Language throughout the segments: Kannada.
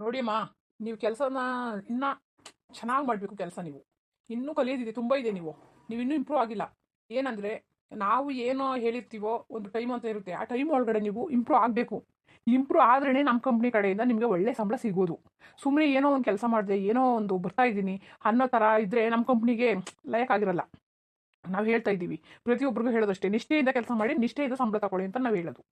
ನೋಡಿಯಮ್ಮ ನೀವು ಕೆಲಸನ ಇನ್ನೂ ಚೆನ್ನಾಗಿ ಮಾಡಬೇಕು ಕೆಲಸ ನೀವು. ಇನ್ನೂ ಕಲಿಯೋದಿದೆ, ತುಂಬ ಇದೆ ನೀವು. ನೀವು ಇನ್ನೂ ಇಂಪ್ರೂವ್ ಆಗಿಲ್ಲ. ಏನಂದರೆ, ನಾವು ಏನೋ ಹೇಳಿರ್ತೀವೋ ಒಂದು ಟೈಮ್ ಅಂತ ಇರುತ್ತೆ. ಆ ಟೈಮ್ ಒಳಗಡೆ ನೀವು ಇಂಪ್ರೂವ್ ಆಗಬೇಕು. ಇಂಪ್ರೂವ್ ಆದ್ರೇ ನಮ್ಮ ಕಂಪ್ನಿ ಕಡೆಯಿಂದ ನಿಮಗೆ ಒಳ್ಳೆ ಸಂಬಳ ಸಿಗೋದು ಸುಮ್ಮನೆ ಏನೋ ಒಂದು ಕೆಲಸ ಮಾಡಿದೆ, ಏನೋ ಒಂದು ಬರ್ತಾ ಇದ್ದೀನಿ ಅನ್ನೋ ಥರ ಇದ್ದರೆ ನಮ್ಮ ಕಂಪ್ನಿಗೆ ಲಯಕ್ ಆಗಿರಲ್ಲ. ನಾವು ಹೇಳ್ತಾ ಇದ್ದೀವಿ. ಪ್ರತಿಯೊಬ್ಬರಿಗೂ ಹೇಳೋದಷ್ಟೇ, ನಿಷ್ಠೆಯಿಂದ ಕೆಲಸ ಮಾಡಿ ನಿಷ್ಠೆಯಿಂದ ಸಂಬಳ ತಗೊಳ್ಳಿ ಅಂತ ನಾವು ಹೇಳೋದು.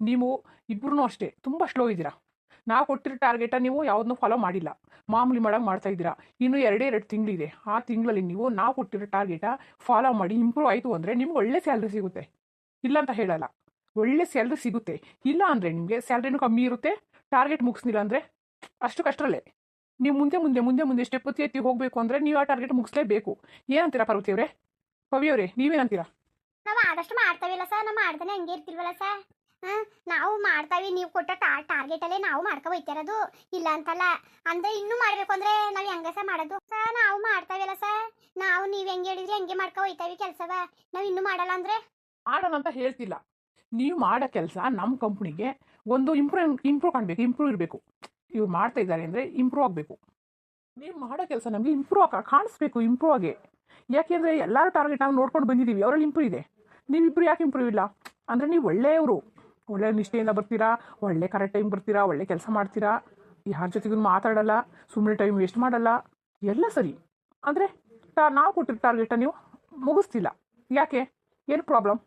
ನೀವು ಇಬ್ಬರೂ ಅಷ್ಟೇ, ತುಂಬ ಸ್ಲೋ ಇದ್ದೀರಾ. ನಾವು ಕೊಟ್ಟಿರೋ ಟಾರ್ಗೆಟ ನೀವು ಯಾವುದನ್ನೂ ಫಾಲೋ ಮಾಡಿಲ್ಲ. ಮಾಮೂಲಿ ಮಾಡೋಕೆ ಮಾಡ್ತಾ ಇದ್ದೀರಾ. ಇನ್ನು ಎರಡೇ ಎರಡು ತಿಂಗಳಿದೆ. ಆ ತಿಂಗಳಲ್ಲಿ ನೀವು ನಾವು ಕೊಟ್ಟಿರೋ ಟಾರ್ಗೆಟ ಫಾಲೋ ಮಾಡಿ ಇಂಪ್ರೂವ್ ಆಯಿತು ಅಂದರೆ ನಿಮ್ಗೆ ಒಳ್ಳೆ ಸ್ಯಾಲ್ರಿ ಸಿಗುತ್ತೆ. ಇಲ್ಲ ಅಂತ ಹೇಳಲ್ಲ. ಒಳ್ಳೆ ಸ್ಯಾಲ್ರಿ ಸಿಗುತ್ತೆ. ಇಲ್ಲ ಅಂದರೆ ನಿಮಗೆ ಸ್ಯಾಲ್ರಿನೂ ಕಮ್ಮಿ ಇರುತ್ತೆ. ಟಾರ್ಗೆಟ್ ಮುಗಿಸ್ಲಿಲ್ಲ ಅಂದರೆ ಅಷ್ಟು ಕಷ್ಟರಲ್ಲೇ. ನೀವು ಮುಂದೆ ಮುಂದೆ ಮುಂದೆ ಮುಂದೆ ಸ್ಟೆಪ್ ಎತ್ತಿ ಎತ್ತಿ ಹೋಗಬೇಕು ಅಂದರೆ ನೀವು ಆ ಟಾರ್ಗೆಟ್ ಮುಗಿಸ್ಲೇಬೇಕು. ಏನಂತೀರಾ ಪಾರ್ವತಿ ಅವರೇ? ಪವಿ ಅವರೇ, ನೀವೇನಂತೀರಾ? ನಾವು ಆದಷ್ಟು ಮಾಡ್ತಾವಿಲ್ಲ ಸರ್. ನಾವು ಮಾಡ್ತಾನೆ ಹಂಗೆ ಇರ್ತಿಲ್ವಲ್ಲ ಸರ್. ನಾವು ಮಾಡ್ತಾವಿ, ನೀವು ಕೊಟ್ಟ ಟಾರ್ಗೆಟಲ್ಲೇ ನಾವು ಮಾಡ್ಕೊ ಹೋಯ್ತಿರೋದು ಇಲ್ಲ ಅಂತಲ್ಲ, ಅಂದ್ರೆ ಇನ್ನೂ ಮಾಡಬೇಕು ಅಂದ್ರೆ ನಾವು ಹೆಂಗೆ ಸರ್ ಮಾಡೋದು? ಸರ್ ನಾವು ಮಾಡ್ತಾವಿಲ್ಲ ಸರ್ ನಾವು ನೀವು ಹೆಂಗೆ ಹೇಳಿದ್ರಿ ಹೆಂಗೆ ಮಾಡ್ಕೊ ಹೋಯ್ತಾವಿ ಕೆಲಸವ. ನಾವು ಇನ್ನೂ ಮಾಡಲ್ಲ ಅಂದ್ರೆ? ಮಾಡೋಣ ಅಂತ ಹೇಳ್ತಿಲ್ಲ. ನೀವು ಮಾಡೋ ಕೆಲಸ ನಮ್ಮ ಕಂಪ್ನಿಗೆ ಒಂದು ಇಂಪ್ರೂವ್ ಇಂಪ್ರೂವ್ ಕಾಣಬೇಕು ಇಂಪ್ರೂವ್ ಇರಬೇಕು. ಇವ್ರು ಮಾಡ್ತಾ ಇದ್ದಾರೆ ಅಂದರೆ ಇಂಪ್ರೂವ್ ಆಗಬೇಕು. ನೀವು ಮಾಡೋ ಕೆಲಸ ನಮಗೆ ಇಂಪ್ರೂವ್ ಆಗ ಕಾಣಿಸ್ಬೇಕು ಇಂಪ್ರೂವ್ ಆಗಿ. ಯಾಕೆಂದರೆ ಎಲ್ಲರೂ ಟಾರ್ಗೆಟ್ ನಾವು ನೋಡ್ಕೊಂಡು ಬಂದಿದ್ದೀವಿ ಅವರಲ್ಲಿ ಇಂಪ್ರೂವ್ ಇದೆ. ನೀವಿಬ್ಬರು ಯಾಕೆ ಇಂಪ್ರೂವ್ ಇಲ್ಲ? ಅಂದರೆ ನೀವು ಒಳ್ಳೆಯವರು. ಒಳ್ಳೆ ನಿಷ್ಠೆಯಿಂದ ಬರ್ತೀರಾ? ಒಳ್ಳೆ ಕರೆಕ್ಟ್ ಟೈಮ್ ಬರ್ತೀರಾ? ಒಳ್ಳೆ ಕೆಲಸ ಮಾಡ್ತೀರಾ? ಯಾರ ಜೊತೆಗೂ ಮಾತಾಡಲ್ಲ ಸುಮ್ಮನೆ ಟೈಮ್ ವೇಸ್ಟ್ ಮಾಡಲ್ಲ? ಎಲ್ಲ ಸರಿ. ಅಂದರೆ ತಾ, ನಾವು ಕೊಟ್ಟಿರೋ ಟಾರ್ಗೆಟ ನೀವು ಮುಗಿಸ್ತಿಲ್ಲ. ಯಾಕೆ? ಏನು ಪ್ರಾಬ್ಲಮ್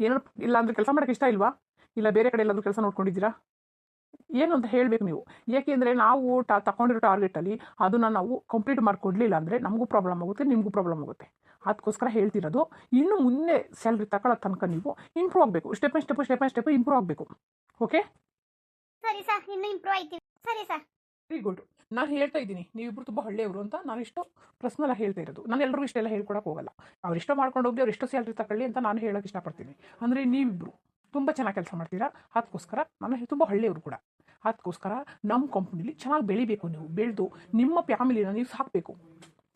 ಏನೋ ಇಲ್ಲ ಅಂದರೆ ಕೆಲಸ ಮಾಡೋಕ್ಕೆ ಇಷ್ಟ ಇಲ್ವಾ? ಇಲ್ಲ ಬೇರೆ ಕಡೆ ಎಲ್ಲಾದರೂ ಕೆಲಸ ನೋಡ್ಕೊಂಡಿದ್ದೀರಾ? ಏನು ಅಂತ ಹೇಳಬೇಕು ನೀವು. ಏಕೆಂದರೆ ನಾವು ಟ ತಗೊಂಡಿರೋ ಟಾರ್ಗೆಟಲ್ಲಿ ಅದನ್ನು ನಾವು ಕಂಪ್ಲೀಟ್ ಮಾಡಿಕೊಡ್ಲಿಲ್ಲ ಅಂದರೆ ನಮಗೂ ಪ್ರಾಬ್ಲಮ್ ಆಗುತ್ತೆ, ನಿಮಗೂ ಪ್ರಾಬ್ಲಮ್ ಆಗುತ್ತೆ. ಅದಕ್ಕೋಸ್ಕರ ಹೇಳ್ತಿರೋದು ಇನ್ನು ಮುಂದೆ ಸ್ಯಾಲ್ರಿ ತಗೊಳ್ಳೋ ತನಕ ನೀವು ಇಂಪ್ರೂವ್ ಆಗಬೇಕು. Step by step step by step improve ಆಗಬೇಕು. ಓಕೆ ಸರಿ ಸರ್ ಇನ್ನು ಇಂಪ್ರೂವ್ ಆಯ್ತೀವಿ ಸರಿ ಸರ್. ವೆರಿ ಗುಡ್ ನಾನು ಹೇಳ್ತಾ ಇದ್ದೀನಿ ನೀವಿಬ್ರು ತುಂಬ ಹಳ್ಳೆಯವರು ಅಂತ ನಾನು ಇಷ್ಟು ಆಗಿ ಹೇಳ್ತಾ ಇರೋದು. ನಾನು ಎಲ್ಲರಿಗೂ ಇಷ್ಟೆಲ್ಲ ಹೇಳ್ಕೊಡಕ್ಕೆ ಹೋಗಲ್ಲ. ಅವ್ರು ಇಷ್ಟ ಮಾಡ್ಕೊಂಡು ಹೋಗಿ ಅವ್ರು ಎಷ್ಟು ಸ್ಯಾಲ್ರಿ ತಗೊಳ್ಳಿ ಅಂತ ನಾನು ಹೇಳೋಕೆ ಇಷ್ಟಪಡ್ತೀನಿ. ಅಂದರೆ ನೀವಿಬ್ಬರು ತುಂಬ ಚೆನ್ನಾಗಿ ಕೆಲಸ ಮಾಡ್ತೀರಾ? ಅದಕ್ಕೋಸ್ಕರ ನಾನು ತುಂಬ ಹಳ್ಳೆಯವರು ಕೂಡ. ಅದಕ್ಕೋಸ್ಕರ ನಮ್ಮ ಕಂಪ್ನಿಲಿ ಚೆನ್ನಾಗಿ ಬೆಳಿಬೇಕು ನೀವು. ಬೆಳೆದು ನಿಮ್ಮ ಫ್ಯಾಮಿಲಿನ ನೀವು ಸಾಕಬೇಕು.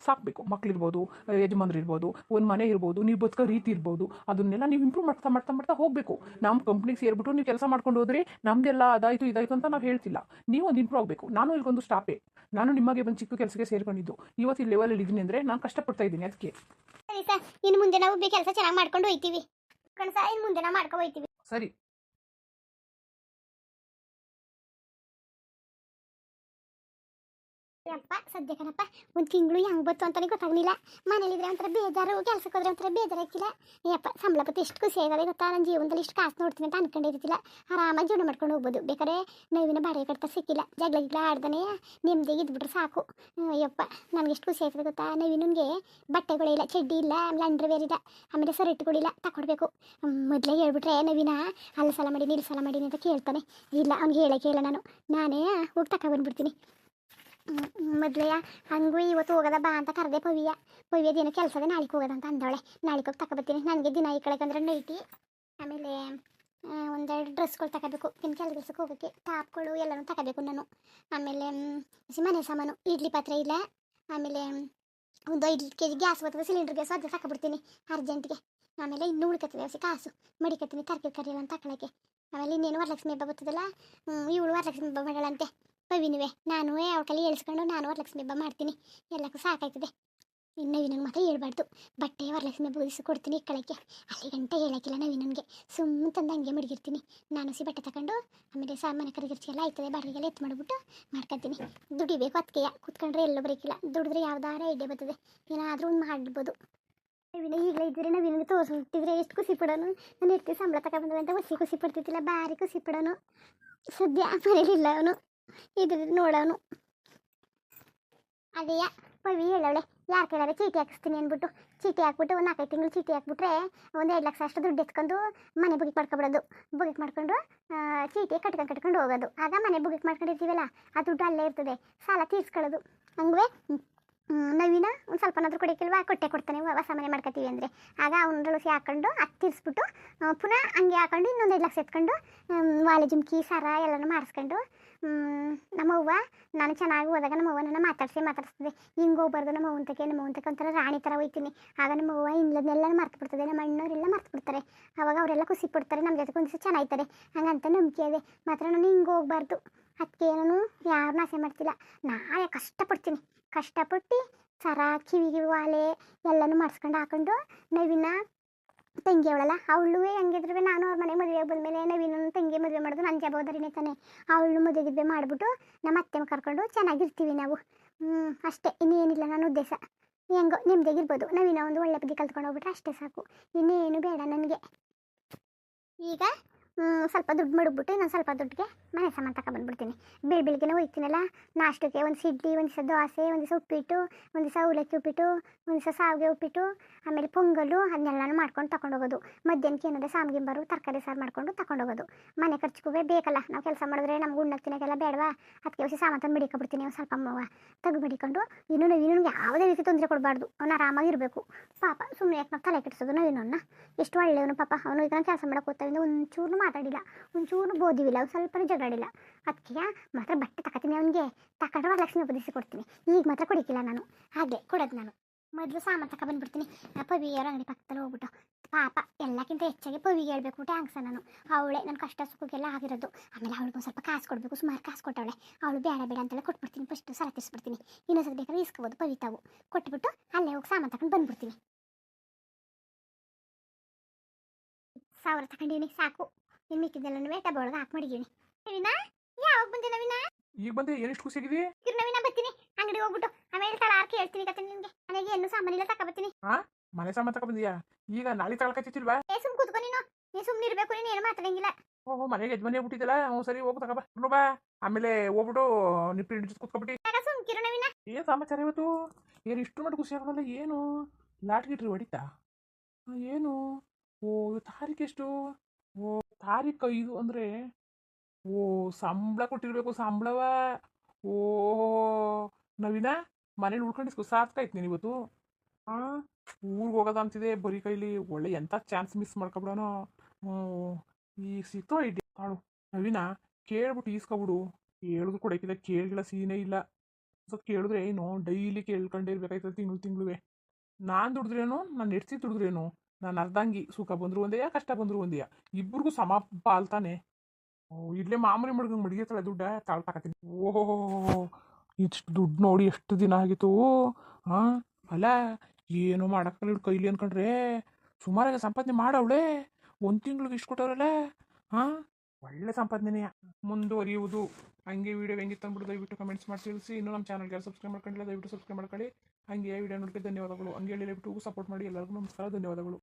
ಸಾಕಬೇಕು ಮಕ್ಳಿರ್ಬೋದು ಯಜಮಾನ್ರು ಇರ್ಬೋದು ಒಂದು ಮನೆ ಇರ್ಬೋದು ನೀವು ಬದುಕೋ ರೀತಿ ಇರ್ಬೋದು. ಅದನ್ನೆಲ್ಲ ನೀವು ಇಂಪ್ರೂವ್ ಮಾಡ್ತಾ ಮಾಡ್ತಾ ಮಾಡ್ತಾ ಹೋಗಬೇಕು. ನಮ್ಮ ಕಂಪ್ನಿಗೆ ಸೇರಿಬಿಟ್ಟು ನೀವು ಕೆಲಸ ಮಾಡ್ಕೊಂಡು ಹೋದ್ರೆ ನಮ್ದೆಲ್ಲ ಅದಾಯಿತು ಇದಾಯಿತು ಅಂತ ನಾವು ಹೇಳ್ತಿಲ್ಲ. ನೀವು ಒಂದು ಇಂಪ್ರೂವ್ ಆಗಬೇಕು. ನಾನು ಇಲ್ಗೊಂದು ಸ್ಟಾಪೇ ನಾನು ನಿಮಗೆ ಬಂದು ಚಿಕ್ಕ ಕೆಲಸಕ್ಕೆ ಸೇರ್ಕೊಂಡಿದ್ದು. ಇವತ್ತು ಈ ಲೆವೆಲಲ್ಲಿ ಇದ್ದೀನಿ ಅಂದರೆ ನಾನು ಕಷ್ಟಪಡ್ತಾ ಇದ್ದೀನಿ ಅದಕ್ಕೆ ಸರಿ ಸರ್ ಇನ್ನು ಮುಂದೆ ನಾವು ಕೆಲಸ ಚೆನ್ನಾಗಿ ಮಾಡ್ಕೊಂಡು ಹೋಯ್ತೀವಿ. ಸರ್ ಇನ್ನು ಮುಂದೆ ನಾವು ಮಾಡ್ಕೊಂಡು ಹೋಯ್ತೀವಿ. ಸರಿ. ಯಪ್ಪ ಸದ್ಯ ಕಣಪ್ಪ, ಒಂದು ತಿಂಗಳು ಹೆಂಗ್ ಬತ್ತು ಅಂತಾನೆ ಗೊತ್ತಾಗಲಿಲ್ಲ. ಮನೇಲಿದ್ರೆ ಒಂಥರ ಬೇಜಾರು, ಕೆಲ್ಸಕ್ಕೆ ಹೋದ್ರೆ ಒಂಥರ ಯಪ್ಪ ಸಂಬಳ ಬತ್ತು ಎಷ್ಟು ಖುಷಿ ಆಗಿದೆ ಗೊತ್ತಾ? ನನ್ನ ಜೀವನದಲ್ಲಿ ಇಷ್ಟು ಕಾಸು ನೋಡ್ತೀನಿ ಅಂತ ಅನ್ಕೊಂಡಿರ್ತಿಲ್ಲ ಆರಾಮಾಗಿ ಜೀವನ ಮಾಡ್ಕೊಂಡು ಹೋಗ್ಬೋದು. ಬೇಕಾದ್ರೆ ನೋವಿನ ಬಾಡಿಗೆ ಕಟ್ತಾ ಸಿಕ್ಕಿಲ್ಲ. ಜಗಳ ಆಡ್ದಾನೆ ನೆಮ್ಮದಿಗೆ ಇದ್ಬಿಟ್ರೆ ಸಾಕು. ಯಪ್ಪ ನನಗೆ ಎಷ್ಟು ಖುಷಿ ಆಗ್ತದೆ ಗೊತ್ತಾ? ಬಟ್ಟೆಗಳೇ ಬಟ್ಟೆಗಳಿಲ್ಲ ಚಡ್ಡಿ ಇಲ್ಲ ಆಮೇಲೆ ಅಂಡರ್ವೇರ್ ಇಲ್ಲ, ಆಮೇಲೆ ಸೊರೆಟ್ಟುಗಳಿಲ್ಲ ತಕೊಡ್ಬೇಕು. ಮೊದಲೇ ಹೇಳ್ಬಿಟ್ರೆ ನವೀನ, ಅಲ್ಲ, ಸಲ ಮಾಡಿ ಇಲ್ಲಿ ಸಲ ಮಾಡಿ ಅಂತ ಕೇಳ್ತಾನೆ. ಇಲ್ಲ, ಅವ್ನಿಗೆ ಹೇಳಕ್ಕೆ ಹೇಳ ನಾನು. ನಾನೇ ಹೋಗಿ ಬಂದ್ಬಿಡ್ತೀನಿ. ಮೊದ್ಲೆಯ ಹಂಗೂ ಇವತ್ತು ಹೋಗದ ಬಾ ಅಂತ ಕರೆದೆ ಪವಿಯ. ದಿನ ಕೆಲಸದ ನಾಳೆಗೆ ಹೋಗೋದಂತ ಅಂದವಳೆ. ನಾಳೆಗೆ ಹೋಗಿ ತಗೊಬತ್ತೀನಿ ನನಗೆ ದಿನ ಈ ಕಡೆಗೆ ಅಂದ್ರೆ ನೈಟಿ, ಆಮೇಲೆ ಒಂದೆರಡು ಡ್ರೆಸ್ಗಳು ತಗೋಬೇಕು ಇನ್ನು ಕೆಲ ಕೆಲಸಕ್ಕೆ ಹೋಗೋಕ್ಕೆ ಟಾಪ್ಗಳು ಎಲ್ಲನೂ ತಗೋಬೇಕು ನಾನು. ಆಮೇಲೆ ಮನೆ ಸಾಮಾನು. ಇಡ್ಲಿ ಪಾತ್ರೆ ಇಲ್ಲ. ಆಮೇಲೆ, ಒಂದು ಐದು ಕೆ ಜಿ ಗ್ಯಾಸ್ ಬರ್ತದೆ ಸಿಲಿಂಡರ್ ಗ್ಯಾಸ್ ಅದು ತಗೊಬಿಡ್ತೀನಿ ಅರ್ಜೆಂಟ್ಗೆ ಆಮೇಲೆ ಇನ್ನೂ ಉಳ್ಕತ್ತಿದೆ ಹಸಿ ಕಾಸು. ಮಡಿಕತ್ತೀನಿ, ತರಕಾರಿ ಕರಿಯಲ್ಲ ಅಂತ ತಗೊಳಕ್ಕೆ ಆಮೇಲೆ ಇನ್ನೇನು ವರಲಕ್ಷ್ಮಿ ಹಬ್ಬ ಬರ್ತದಲ್ಲ ಇವಳು ವರಲಕ್ಷ್ಮಿ ಹಬ್ಬ ಮಾಡಳಂತೆ ಪವಿನುವೆ, ನಾನು ಯಾವ ಕಲಿ ಹೇಳ್ಸ್ಕೊಂಡು ನಾನು ವರಲಕ್ಷ್ಮಿ ಹಬ್ಬ ಮಾಡ್ತೀನಿ. ಎಲ್ಲಕ್ಕೂ ಸಾಕಾಯ್ತದೆ. ಇನ್ನು ಮಾತ್ರ ಹೇಳ್ಬಾರ್ದು. ಬಟ್ಟೆ ವರಲಕ್ಷ್ಮಿ ಹಬ್ಬ ಕೊಡ್ತೀನಿ ಕಳಕ್ಕೆ ಅಲ್ಲಿ ಗಂಟೆ ಹೇಳಕ್ಕಿಲ್ಲ ನವೀನನ್ಗೆ ಸುಮ್ಮನೆ ತಂದು ಹಂಗೆ ಮಡಗಿರ್ತೀನಿ. ನಾನು ಸಿ ಬಟ್ಟೆ ತಗೊಂಡು ಆಮೇಲೆ ಸಾಮಾನ್ಯ ಕರಿಗಿರ್ಚಿಗೆಲ್ಲ ಆಯ್ತದೆ ಬಾಡಿಗೆಲ್ಲ ಎತ್ತು ಮಾಡಿಬಿಟ್ಟು ಮಾಡ್ಕೊತೀನಿ. ದುಡಿಬೇಕು ಅದಕ್ಕೆಯ ಕೂತ್ಕೊಂಡ್ರೆ ಎಲ್ಲೂ ಬರೋಕ್ಕಿಲ್ಲ ದುಡಿದ್ರೆ ಯಾವ್ದಾರ ಐಡಿಯಾ ಬರ್ತದೆ. ಏನಾದರೂ ಒಂದು ಮಾಡ್ಬೋದು. ನವೀನ ಈಗಲೇ ಇದ್ದರೆ ನವೀನಿಗೆ ತೋರಿಸ್ಬಿಟ್ಟಿದ್ರೆ ಎಷ್ಟು ಖುಷಿ ಪಡೋನು. ನಾನು ಎಷ್ಟು ಸಂಬಳ ತಗೊಂಡ್ಬಂದ್ರೆ ಅಂತ ಖುಷಿ ಖುಷಿ ಪಡ್ತಿದ್ದಿಲ್ಲ, ಭಾರಿ ಖುಷಿ ಪಡೋನು. ಸದ್ಯ ಮನೇಲಿಲ್ಲ ಅವನು. ಇದ್ರ ನೋಡೋನು. ಅದೇಯ ಪವಿ ಹೇಳವಳೆ, ಯಾರು ಕೇಳಾರೆ? ಚೀಟಿ ಹಾಕಿಸ್ತೀನಿ ಅಂದ್ಬಿಟ್ಟು. ಚೀಟಿ ಹಾಕ್ಬಿಟ್ಟು ಒಂದು ನಾಲ್ಕೈದು ತಿಂಗಳು ಚೀಟಿ ಹಾಕ್ಬಿಟ್ರೆ ಒಂದು ಎರಡು ಲಕ್ಷ ಅಷ್ಟು ದುಡ್ಡು ಎತ್ಕೊಂಡು ಮನೆ ಬುಗಿಕ್ ಮಾಡ್ಕೊಬಿಡೋದು. ಬುಗಿಕ್ ಮಾಡ್ಕೊಂಡು ಚೀಟಿ ಕಟ್ಕೊಂಡು ಕಟ್ಕೊಂಡು ಹೋಗೋದು. ಆಗ ಮನೆ ಬುಗಿಕ್ ಮಾಡ್ಕೊಂಡಿರ್ತೀವಲ್ಲ, ಆ ದುಡ್ಡು ಅಲ್ಲೇ ಇರ್ತದೆ. ಸಾಲ ತೀರ್ಸ್ಕೊಳ್ಳೋದು. ಹಂಗೆ ನವೀನ ಒಂದು ಸ್ವಲ್ಪನಾದ್ರೂ ಕುಡಿಯಕ್ಕಿಲ್ವಾ ಕೊಟ್ಟೆ ಕೊಡ್ತಾನೆ ಹೊಸ ಮನೆ ಮಾಡ್ಕೊತೀವಿ ಅಂದರೆ. ಆಗ ಅವ್ನ ಹಾಕೊಂಡು ಅದು ತೀರಿಸ್ಬಿಟ್ಟು ಆ, ಪುನಃ ಹಂಗೆ ಹಾಕೊಂಡು ಇನ್ನೊಂದು ಐದು ಲಕ್ಷ ಎತ್ಕೊಂಡು ವಾಲೆ ಜುಮ್ಕಿ ಸರ ಎಲ್ಲನೂ ಮಾಡಿಸ್ಕೊಂಡು ನಮ್ಮವ್ವ ನಾನು ಚೆನ್ನಾಗಿ ಹೋದಾಗ ನಮ್ಮವ್ವ ನನ್ನ ಮಾತಾಡ್ಸಿ ಮಾತಾಡಿಸ್ತದೆ. ಹಿಂಗೆ ಹೋಗ್ಬಾರ್ದು ನಮ್ಮ ಅವ್ವಂತಕ್ಕೆ ನಮ್ಮ ಅವ್ವಂತಕ್ಕೆ ಒಂಥರ ರಾಣಿ ಥರ ಹೋಯ್ತೀನಿ. ಆಗ ನಮ್ಮವ್ವ ಇಲ್ಲದನ್ನೆಲ್ಲ ಮರ್ತು ಬಿಡ್ತದೆ ನಮ್ಮ ಅಣ್ಣವರೆಲ್ಲ ಮರ್ತು ಬಿಡ್ತಾರೆ ಅವಾಗ ಅವರೆಲ್ಲ ಖುಷಿ ಪಡ್ತಾರೆ ನಮ್ಮ ಜೊತೆಗೆ ಒಂದಿವ್ಸ ಚೆನ್ನಾಗ್ತಾರೆ. ಹಂಗಂತ ನಂಬಿಕೆ ಇದೆ. ಮಾತ್ರ ನಾನು ಹಿಂಗೆ ಹೋಗ್ಬಾರ್ದು. ಅದಕ್ಕೆ ನಾನು ಯಾರನ್ನೂ ಆಸೆ ಮಾಡ್ತಿಲ್ಲ. ನಾನೇ ಕಷ್ಟಪಡ್ತೀನಿ. ಕಷ್ಟಪಟ್ಟು ಸರ ಕಿವಿಗೆ ವಾಲೆ ಎಲ್ಲನೂ ಮಾಡಿಸ್ಕೊಂಡು ಹಾಕೊಂಡು ನವೀನ ತಂಗಿ ಅವಳಲ್ಲ, ಅವಳು ಹೆಂಗಿದ್ರು ನಾನು ಅವ್ರ ಮನೆ ಮದುವೆ ಬಂದಮೇಲೆ ನವೀನ ತಂಗಿ ಮದುವೆ ಮಾಡೋದು ನನ್ನ ಜವಾಬ್ದಾರಿನೇ ತಾನೆ. ಅವಳು ಮದುವೆ ಗಿದ್ವೆ ಮಾಡಿಬಿಟ್ಟು ನಮ್ಮ ಅತ್ತೆ ಕರ್ಕೊಂಡು ಚೆನ್ನಾಗಿರ್ತೀವಿ ನಾವು. ಅಷ್ಟೇ, ಇನ್ನೇನಿಲ್ಲ ನನ್ನ ಉದ್ದೇಶ. ಹೆಂಗೋ ನಿಮ್ದಾಗಿರ್ಬೋದು ನವೀನ ಒಂದು ಒಳ್ಳೆ ಬುದ್ಧಿ ಕಲ್ತ್ಕೊಂಡು ಹೋಗ್ಬಿಟ್ರೆ ಅಷ್ಟೇ ಸಾಕು. ಇನ್ನೇನು ಬೇಡ ನನಗೆ. ಈಗ ಸ್ವಲ್ಪ ದುಡ್ಡು ಮಡಗ್ಬಿಟ್ಟು ಇನ್ನೊಂದು ಸ್ವಲ್ಪ ದುಡ್ಡಿಗೆ ಮನೆ ಸಾಮಾನು ತಗೊಬಂದ್ಬಿಡ್ತೀನಿ ಬೆಳಿ ಬೆಳಿಗ್ಗೆನೇ ಹೋಗ್ತೀನಲ್ಲ ನಾಷ್ಟಕ್ಕೆ ಒಂದು ಸಿಡ್ಲಿ ಒಂದು ದಿವಸ ದೋಸೆ, ಒಂದು ದಿವಸ ಉಪ್ಪಿಟ್ಟು, ಒಂದು ದಿವಸ ಅವಲಕ್ಕಿ ಉಪ್ಪಿಟ್ಟು, ಒಂದು ದಿವಸ ಸಾವಿಗೆ ಉಪ್ಪಿಟ್ಟು, ಆಮೇಲೆ ಪೊಂಗಲು ಅದನ್ನೆಲ್ಲನೂ ಮಾಡ್ಕೊಂಡು ತಗೊಂಡು ಹೋಗೋದು ಮಧ್ಯಾಹ್ನಕ್ಕೆ ಏನಾದ್ರೆ ಸಾಂಬಾರು ತರಕಾರಿ ಸಾರು ಮಾಡ್ಕೊಂಡು ತಗೊಂಡು ಹೋಗೋದು ಮನೆ ಖರ್ಚಿಗೆ ಬೇಕಲ್ಲ, ನಾವು ಕೆಲಸ ಮಾಡಿದ್ರೆ ನಮ್ಗೆ ಉಣ್ಣಕ್ಕೆ ತಿನ್ನೋಕ್ಕೆಲ್ಲ ಬೇಡವಾ? ಅದಕ್ಕೆ ಹೊಸ ಸಾಮಾನು ತಂದು ಮಡಿಕೊಬಿಡ್ತೀನಿ ಒಂದು ಸ್ವಲ್ಪ ಅಮ್ಮವ ತೆಗ್ದು ಬಿಡಿಕೊಂಡು ಇನ್ನು ನವೀನಿಗೆ ಯಾವುದೇ ರೀತಿ ತೊಂದರೆ ಕೊಡಬಾರ್ದು. ಅವನು ಆರಾಮಾಗಿರಬೇಕು ಪಾಪ ಸುಮ್ಮನೆ ಯಾಕೆ ನಾವು ತಲೆ ಕೆಡಿಸೋದು ಇನ್ನೊಂದು ಎಷ್ಟು ಒಳ್ಳೆಯವನು ಪಾಪ. ಅವನು ಈಗ ಕೆಲಸ ಮಾಡೋಕೆ ಹೋಗ್ತಾವಿಂದ ಒಂಚೂರು ಮಾತಾಡಿಲ್ಲ. ಒಂಚೂರು ಬೋದಿವಿಲ್ಲ ಅವ್ನು ಸ್ವಲ್ಪ ಜಗಾಡಿಲ್ಲ ಅದಕ್ಕೆ ಮಾತ್ರ ಬಟ್ಟೆ ತಗೋತೀನಿ ಅವನಿಗೆ. ತಕೊಂಡು ವರಲಕ್ಷ್ಮಿ ಉಪದೇಶ ಕೊಡ್ತೀನಿ. ಈಗ ಮಾತ್ರ ಕೊಡಿಕಿಲ್ಲ ನಾನು. ಹಾಗೆ ಕೊಡೋದು ನಾನು. ಮೊದಲು ಸಾಮಾನು ತಗೊಬಂದ್ಬಿಡ್ತೀನಿ ಪವಿಯರ ಅಂಗಡಿ ಪಕ್ಕದಲ್ಲಿ ಹೋಗ್ಬಿಟ್ಟು, ಪಾಪ, ಎಲ್ಲಕ್ಕಿಂತ ಹೆಚ್ಚಾಗಿ ಪವಿಗೆ ಹೇಳ್ಬೇಕು ಟ್ಯಾಂಕ್ಸ ನಾನು. ಅವಳೆ ನನ್ನ ಕಷ್ಟ ಸುಖಕ್ಕೆಲ್ಲ ಆಗಿರೋದು. ಆಮೇಲೆ ಅವಳಿಗೆ ಸ್ವಲ್ಪ ಕಾಸು ಕೊಡಬೇಕು, ಸುಮಾರು ಕಾಸು ಕೊಟ್ಟವಳೆ. ಅವಳು ಬೇಡ ಬೇಡ ಅಂತೆಲ್ಲ ಕೊಟ್ಬಿಡ್ತೀನಿ ಫಸ್ಟ್ ಸಲ ತಿರ್ಸ್ಬಿಡ್ತೀನಿ ಇನ್ನೊಂದ್ಸಲ ಬೇಕಾದ್ರೆ ಇಸ್ಕೋಬೋದು ಪವಿತಾವು. ಕೊಟ್ಬಿಟ್ಟು ಅಲ್ಲೇ ಹೋಗಿ ಸಾಮಾನು ತಗೊಂಡು ಬಂದ್ಬಿಡ್ತೀನಿ. ಸಾವಿರ ತಗೊಂಡಿನಿ ಸಾಕು. ಇನ್ನು ಮಿಕ್ಕಿದ್ದೆಲ್ಲನೂ ಟಬ್ ಒಳಗೆ ಹಾಕಿ ಮಡಗಿನಿ ನವೀನ ಯಾವಾಗ ಬಂದೆ ನವೀನ? ಈಗ ಬಂದೆ ಏನಿಷ್ಟು ಖುಷಿಯಾಗಿದಿ ಇರು ನವೀನ ಬರ್ತೀನಿ. ಅಂಗಡಿ ಹೋಗ್ಬಿಟ್ಟು ಆಮೇಲೆ ತಳ ಆರ್ಕೆ ಹೇಳ್ತೀನಿ ಕತೆ ನಿಮಗೆ ಏನು ಸಾಮಾನಿಲ್ಲ ಹಾ ಮನೆ ಸಾಮಾನು ತಗೊಂಬಂದಿಯಾ ಈಗ ನಾಳೆ ತಗೊಳಕತ್ತಿಲ್ವಾ ಏ ಸುಮ್ ಕೂತ್ಕೊ ನೀನು. ನೀ ಸುಮ್ಮನೆ ಇರಬೇಕು ನೀನು ಏನು ಮಾತಾಡಂಗಿಲ್ಲ. ಓಹೋ ಮನೆಗೆ ಯಜಮಾನಿ ಬಿಟ್ಟಿದ್ದಲ್ಲ ಹ್ಞೂ ಸರಿ ಹೋಗಿ ನೋಡು ಬಾ. ಆಮೇಲೆ ಹೋಗ್ಬಿಟ್ಟು ನಿಪ್ಪಿ ಹಿಡಿದು ಕೂತ್ಕೊಬಿಟ್ಟು ಆಗ ಸುಮ್ಕಿರು ನವೀನ. ಏನು ಸಮಾಚಾರ ಇವತ್ತು? ಏನು ಇಷ್ಟು ಮಟ್ಟ ಖುಷಿ ಆಗೋದಲ್ಲ ಏನು? ಲಾಟ್ ಗಿಟ್ರಿ ಹೊಡಿತಾ? ಏನು? ಓ ಇವತ್ತು ತಾರೀಕು ಎಷ್ಟು? ಓ ತಾರೀಕು ಐದು ಅಂದರೆ, ಓ ಸಂಬಳ ಕೊಟ್ಟಿರಬೇಕು ಸಂಬಳವ. ಓ ನವೀನ, ಮನೇಲಿ ಉಳ್ಕೊಂಡಿಸ್ಕೊ ಸಾಕಾಯ್ತು ನೀನು ಇವತ್ತು. ಹಾಂ ಊರಿಗೆ ಹೋಗೋದ ಅಂತಿದೆ ಬರೀ ಕೈಲಿ. ಒಳ್ಳೆ ಎಂಥ ಚಾನ್ಸ್ ಮಿಸ್ ಮಾಡ್ಕೊಬಿಡೋಣ ಈಗ ಸಿಗ್ತೋ ಐಡಿ ತಾಳು. ನವೀನ ಕೇಳ್ಬಿಟ್ಟು ಈಸ್ಕೊಬಿಡು. ಕೇಳಿದ್ರು ಕೊಡೋಕ್ಕಿಲ್ಲ ಕೇಳಿಲ್ಲ ಸೀನೇ ಇಲ್ಲ. ಸ್ವಲ್ಪ ಕೇಳಿದ್ರೆ ಏನು ಡೈಲಿ ಕೇಳ್ಕೊಂಡೇ ಇರ್ಬೇಕಾಯ್ತದೆ ತಿಂಗಳು ತಿಂಗಳುವೆ. ನಾನು ದುಡಿದ್ರೇನು, ನಾನು ನೆಟ್ಸಿ ದುಡಿದ್ರೇನು. ನಾನು ಅರ್ಧಂಗಿ ಸುಖ ಬಂದ್ರು ಒಂದೇಯ ಕಷ್ಟ ಬಂದ್ರು ಒಂದೇಯ ಇಬ್ಬರಿಗೂ ಸಮ ಓ ಇಲ್ಲೇ ಮಾಮೂಲಿ ಮಡ್ಗಂಗೆ ಮಡಿಗೆ ದುಡ್ಡ ತಾಳ್ತಾಕತ್ತೀನಿ ಓಹೋ, ಇಷ್ಟು ದುಡ್ಡು ನೋಡಿ ಎಷ್ಟು ದಿನ ಆಗಿತ್ತು. ಹಾಂ ಅಲ್ಲ, ಏನು ಮಾಡೋಕ್ಕಲ್ಲ ಕೈಲಿ ಅನ್ಕೊಂಡ್ರೆ. ಸುಮಾರಾಗಿ ಸಂಪಾದನೆ ಮಾಡವಳೆ ಒಂದು ತಿಂಗ್ಳಿಗೆ ಇಷ್ಟು ಕೊಟ್ಟವ್ರಲ್ಲ. ಹಾಂ ಒಳ್ಳೆ ಸಂಪಾದನೆಯ ಮುಂದುವರಿಯುವುದು. ಹಂಗೆ ವೀಡಿಯೋ ಹೆಂಗೆ ತಂದ್ಬಿಟ್ಟು ದಯವಿಟ್ಟು ಕಮೆಂಟ್ಸ್ ಮಾಡಿ ತಿಳಿಸಿ. ಇನ್ನೂ ನಮ್ಮ ಚಾನಲ್ಗೆ ಸಬ್ಸ್ಕ್ರೈಬ್ ಮಾಡ್ಕೊಂಡಿಲ್ಲ, ದಯವಿಟ್ಟು ಸಬ್ಸ್ಕ್ರೈಬ್ ಮಾಡ್ಕೊಳ್ಳಿ. ಹಂಗೆ ವಿಡಿಯೋ ನೋಡೋಕ್ಕೆ ಧನ್ಯವಾದಗಳು. ಹಂಗೆ ಹೇಳಿ ದಯವಿಟ್ಟು ಸಪೋರ್ಟ್ ಮಾಡಿ. ಎಲ್ಲರಿಗೂ ನಮಸ್ಕಾರ, ಧನ್ಯವಾದಗಳು.